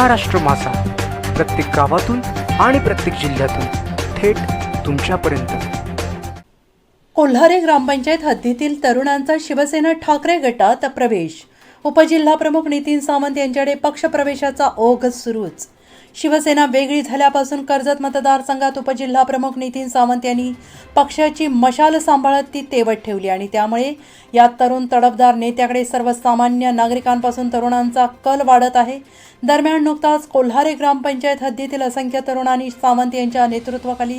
महाराष्ट्र मासा. प्रत्येक गावातून आणि प्रत्येक जिल्ह्यातून थेट तुमच्यापर्यंत. कोल्हारे ग्रामपंचायत हद्दीतील तरुणांचा शिवसेना ठाकरे गटात प्रवेश. उपजिल्हाप्रमुख नितीन सावंत यांच्याकडे पक्षप्रवेशाचा ओघ सुरूच. शिवसेना वेगळी झाल्यापासून कर्जत मतदारसंघात उपजिल्हाप्रमुख नितीन सावंत यांनी पक्षाची मशाल सांभाळत ती तेवत ठेवली आणि त्यामुळे या तरुण तडफदार नेत्याकडे सर्वसामान्य नागरिकांपासून तरुणांचा कल वाढत आहे. दरम्यान नुकताच कोल्हारे ग्रामपंचायत हद्दीतील असंख्य तरुणांनी सावंत यांच्या नेतृत्वाखाली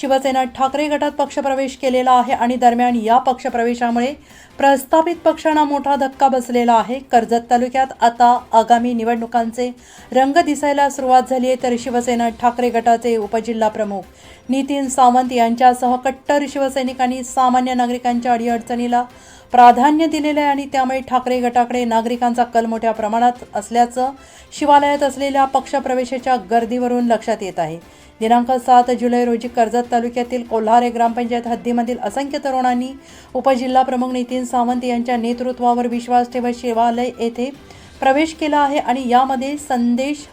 शिवसेना ठाकरे गटात पक्षप्रवेश केलेला आहे आणि दरम्यान या पक्षप्रवेशामुळे प्रस्थापित पक्षांना मोठा धक्का बसलेला आहे. कर्जत तालुक्यात आता आगामी निवडणुकांचे रंग दिसायला सुरुवात झाली आहे तर शिवसेना ठाकरे गटाचे उपजिल्हा प्रमुख नितीन सावंत यांच्यासह कट्टर शिवसैनिकांनी सामान्य नागरिकांच्या अडीअडचणीला प्राधान्य दिलेलं आहे आणि त्यामुळे ठाकरे गटाकडे नागरिकांचा कल मोठ्या प्रमाणात असल्याचं शिवालयात असलेल्या पक्षप्रवेशाच्या गर्दीवरून लक्षात येत आहे. दिनांक सात जुलै रोजी कर्जत तालुक्यातील कोल्हारे ग्रामपंचायत हद्दीमधील असंख्य तरुणांनी उपजिल्हा प्रमुख नितीन सावंत यांच्या नेतृत्वावर विश्वास ठेवत शिवालय येथे प्रवेश केला आहे आणि यामध्ये संदेश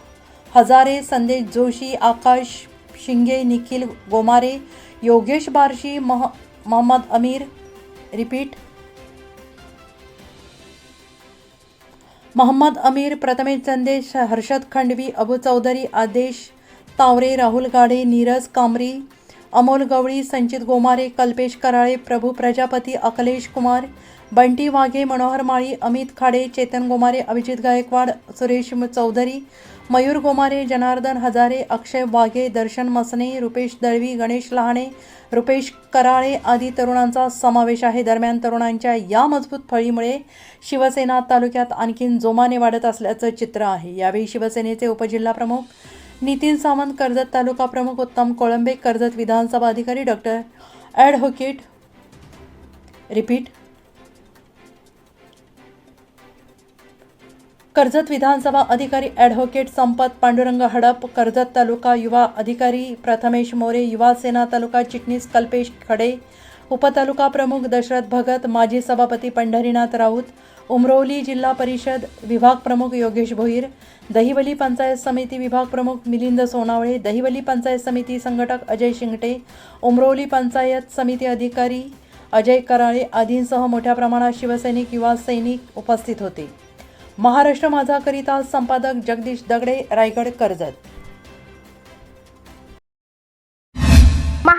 हजारे संदेश जोशी आकाश शिंगे निखिल गोमारे योगेश बारशी मह मोहम्मद अमीर रिपीट. मोहम्मद अमीर प्रथमेश संदेश हर्षद खंडवी अबू चौधरी आदेश तावरे राहुल गाडे नीरज कांबरी अमोल गवळी संचित गोमारे कल्पेश कराळे प्रभू प्रजापती अखिलेश कुमार बंटी वाघे मनोहर माळी अमित खाडे चेतन गोमारे अभिजित गायकवाड सुरेश चौधरी मयूर गोमारे जनार्दन हजारे अक्षय वाघे दर्शन मसने रुपेश दळवी गणेश लहाणे रुपेश कराळे आदी तरुणांचा समावेश आहे. दरम्यान तरुणांच्या या मजबूत फळीमुळे शिवसेना तालुक्यात आणखीन जोमाने वाढत असल्याचं चित्र आहे. यावेळी शिवसेनेचे उपजिल्हा प्रमुख नितीन सावंत कर्जत तालुका प्रमुख उत्तम कोळंबे कर्जत विधानसभा अधिकारी डॉक्टर ॲडव्होकेट. रिपीट. कर्जत विधानसभा अधिकारी ॲडव्होकेट संपत पांडुरंग हडप कर्जत तालुका युवा अधिकारी प्रथमेश मोरे युवा सेना तालुका चिटणीस कल्पेश खडे उपतालुका प्रमुख दशरथ भगत माजी सभापती पंढरीनाथ राऊत उमरोली जिल्हा परिषद विभाग प्रमुख योगेश भोईर दहिवली पंचायत समिती विभाग प्रमुख मिलिंद सोनावळे दहिवली पंचायत समिती संघटक अजय शिंगटे उमरोली पंचायत समिती अधिकारी अजय कराळे आदींसह मोठ्या प्रमाणात शिवसैनिक युवा सैनिक उपस्थित होते. महाराष्ट्र माझाकरिता संपादक जगदीश दगडे रायगड कर्जत.